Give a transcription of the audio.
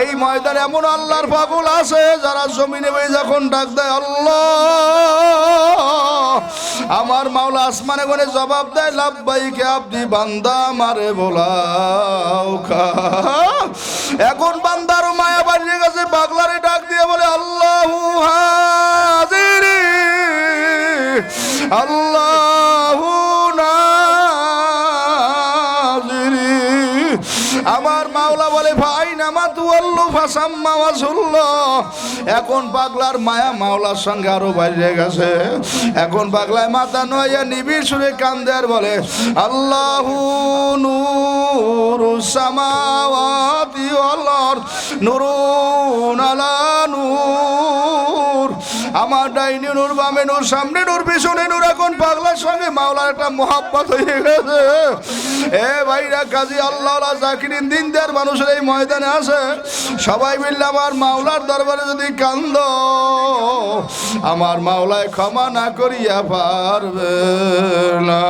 এই ময়দানে এমন আল্লাহর পাগল আছে যারা জমিনে বই যখন ডাক দেয়, আল্লাহ! আমার মাওলা আসমানে গনে জবাব দেয় লাভবাইকে আপনি বান্দা মারে বলাও এখন বান্দার মায়া বাড়িয়ে গেছে, পাগলারে ডাক দিয়ে বলে, আল্লাহ আল্লাহ আমার মাওলা বলে, ভাই এখন পাগলার মায়া মাওলার সঙ্গে আরও বাইরে গেছে। এখন পাগলায় মাথা নয়া নিবিড় সুরে কান্দে আর বলে, আল্লাহ নূরু সামাওয়াতি ওয়াল আরদ, নূরুন আলা আমার ডাইনি নূর বামে নূর, সামনে নূর, পিছনে নূর, এখন পাগলার সঙ্গে মাওলার একটা মহাব্বত হয়ে গেছে। এ ভাইরা, কাজী আল্লাহ জাকিরিন দিনদার মানুষের এই ময়দানে আছে। সবাই মিললে আমার মাওলার দরবারে যদি কান্দ, আমার মাওলায় ক্ষমা না করিয়া পারবে না।